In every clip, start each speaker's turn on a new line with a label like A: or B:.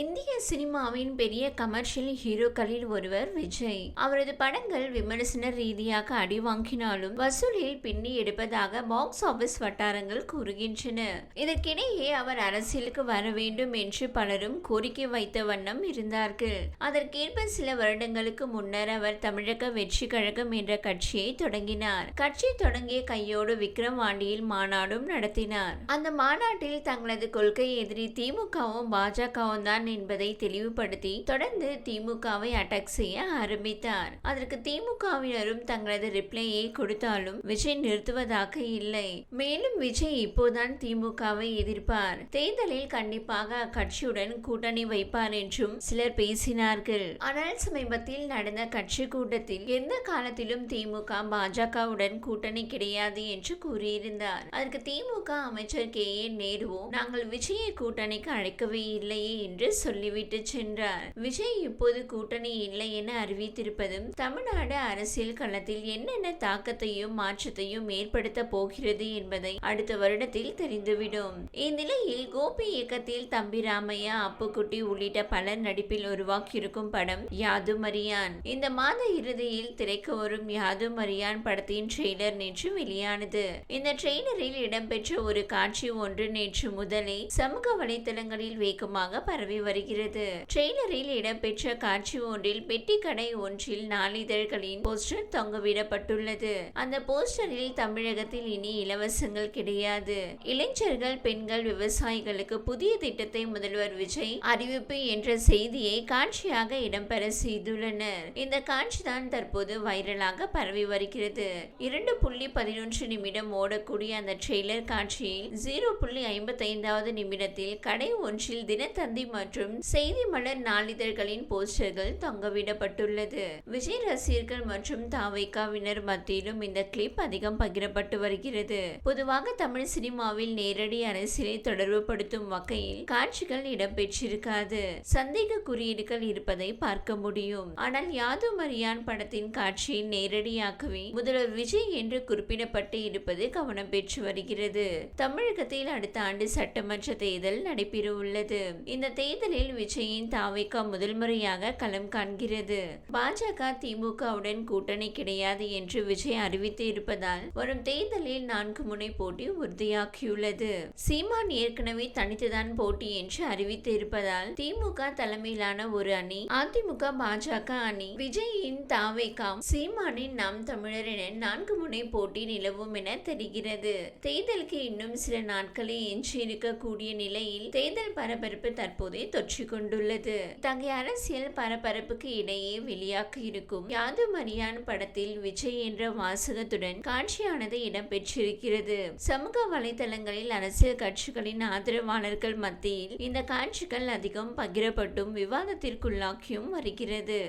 A: இந்திய சினிமாவின் பெரிய கமர்ஷியல் ஹீரோக்களில் ஒருவர் விஜய். அவரது படங்கள் விமர்சன ரீதியாக அடி வாங்கினாலும் வசூலில் பின்னி எடுப்பதாக பாக்ஸ் ஆபீஸ் வட்டாரங்கள் கூறுகின்றன. இதற்கிடையே அவர் அரசியலுக்கு வர வேண்டும் என்று பலரும் கோரிக்கை வைத்த வண்ணம் இருந்தார்கள். அதற்கேற்ப சில வருடங்களுக்கு முன்னர் அவர் தமிழக வெற்றி கழகம் என்ற கட்சியை தொடங்கினார். கட்சி தொடங்கிய கையோடு விக்ரவாண்டியில் மாநாடும் நடத்தினார். அந்த மாநாட்டில் தங்களது கொள்கை எதிரி திமுகவும் பாஜகவும் தான் தான் என்பதை தெளிவுபடுத்தி தொடர்ந்து திமுகவை அட்டாக் செய்ய ஆரம்பித்தார். அதற்கு திமுகவினரும் தங்களது ரிப்ளையை கொடுத்தாலும் விஜய் நிறுத்துவதாக இல்லை. மேலும் விஜய் இப்போதான் திமுகவை எதிர்ப்பார். தேர்தலில் கண்டிப்பாக அக்கட்சியுடன் கூட்டணி வைப்பார் என்றும் சிலர் பேசினார்கள். ஆனால் சமீபத்தில் நடந்த கட்சி கூட்டத்தில் எந்த காலத்திலும் திமுக பாஜகவுடன் கூட்டணி கிடையாது என்று கூறியிருந்தார். அதற்கு திமுக அமைச்சர் கே ஏ நேருவோ நாங்கள் விஜயை கூட்டணிக்கு அழைக்கவே இல்லையே என்று சொல்லிவிட்டு சென்றார். விஜய் இப்போது கூட்டணி இல்லை என அறிவித்திருப்பதும் தமிழ்நாடு அரசியல் களத்தில் என்னென்ன தாக்கத்தையும் மாற்றத்தையும் ஏற்படுத்த போகிறது என்பதை அடுத்த வருடத்தில் தெரிந்துவிடும். இந்நிலையில் கோபி இயக்கத்தில் தம்பி ராமையா அப்புக்குட்டி உள்ளிட்ட பலர் நடிப்பில் உருவாக்கியிருக்கும் படம் யாது மரியான் இந்த மாத இறுதியில் திரைக்கு வரும் யாது மரியான் படத்தின் ட்ரெய்லர் நேற்று வெளியானது. இந்த ட்ரெய்லரில் இடம்பெற்ற ஒரு காட்சி ஒன்று நேற்று முதலே சமூக வலைதளங்களில் வேகமாக பரவி வருகிறது ட்ரெய்லரில் இடம்பெற்ற காட்சி ஒன்றில் பெட்டி கடை ஒன்றில் நாளிதழ்களின் போஸ்டர் தொங்கவிடப்பட்டுள்ளது. அந்த போஸ்டரில் தமிழகத்தில் இனி இலவசங்கள் கிடையாது. இளைஞர்கள் பெண்கள் விவசாயிகளுக்கு புதிய திட்டத்தை முதல்வர் விஜய் அறிவிப்பு என்ற செய்தியை காட்சியாக இடம்பெற செய்துள்ளனர். இந்த காட்சிதான் தற்போது வைரலாக பரவி வருகிறது. இரண்டு புள்ளி பதினொன்று நிமிடம் ஓடக்கூடிய அந்த ட்ரெய்லர் காட்சியில் ஜீரோ புள்ளி ஐம்பத்தைந்தாவது நிமிடத்தில் கடை ஒன்றில் தினத்தந்தி மற்றும் செய்தி மலர் நாளிதழ்களின் போஸ்டர்கள் தொங்கவிடப்பட்டுள்ளது. விஜய் ரசிகர்கள் மற்றும் தாவைக்காவினர் மத்தியிலும் இந்த கிளிப் அதிகம் பகிரப்பட்டு வருகிறது. பொதுவாக தமிழ் சினிமாவில் நேரடி அரசியலை தொடர்புபடுத்தும் வகையில் காட்சிகள் இடம்பெற்றிருக்காது. சந்தேக குறியீடுகள் இருப்பதை பார்க்க முடியும். ஆனால் யாது மரியான் படத்தின் காட்சியை நேரடியாகவே முதல்வர் விஜய் என்று குறிப்பிடப்பட்டு இருப்பது கவனம் பெற்று வருகிறது. தமிழகத்தில் அடுத்த ஆண்டு சட்டமன்ற தேர்தல் நடைபெற உள்ளது இந்த தேர்தலில் விஜயின் தாவைக்கா முதல் முறையாக களம் காண்கிறது. பாஜக திமுகவுடன் கூட்டணி கிடையாது என்று விஜய் அறிவித்து இருப்பதால் வரும் தேர்தலில் நான்கு முனை போட்டி உறுதியாகியுள்ளது. சீமான் ஏற்கனவே தனித்துதான் போட்டி என்று அறிவித்து இருப்பதால் திமுக தலைமையிலான ஒரு அணி அதிமுக பாஜக அணி விஜயின் தாவேகா சீமானின் நாம் தமிழர் என நான்கு முனை போட்டி நிலவும் என தெரிகிறது. தேர்தலுக்கு இன்னும் சில நாட்களே எஞ்சியிருக்கக்கூடிய நிலையில் தேர்தல் பரபரப்பு தற்போதே தொற்றிக் கொண்டுள்ளது தங்கை அரசியல் பரபரப்புக்கு இடையே வெளியாக இருக்கும் யாது மரியான் படத்தில் விஜய் என்ற வாசகத்துடன் காட்சியானது இடம்பெற்றிருக்கிறது. சமூக வலைதளங்களில் அரசியல் கட்சிகளின் ஆதரவாளர்கள் மத்தியில் இந்த காட்சிகள் அதிகம் பகிரப்பட்டும் விவாதத்திற்குள்ளாக்கியும் வருகிறது.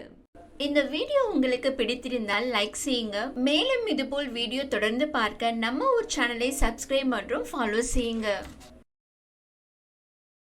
A: இந்த வீடியோ உங்களுக்கு பிடித்திருந்தால் லைக் செய்யுங்க. மேலும் இதுபோல் வீடியோ தொடர்ந்து பார்க்க நம்ம ஒரு சேனலை சப்ஸ்கிரைப் மற்றும் ஃபாலோ செய்யுங்க.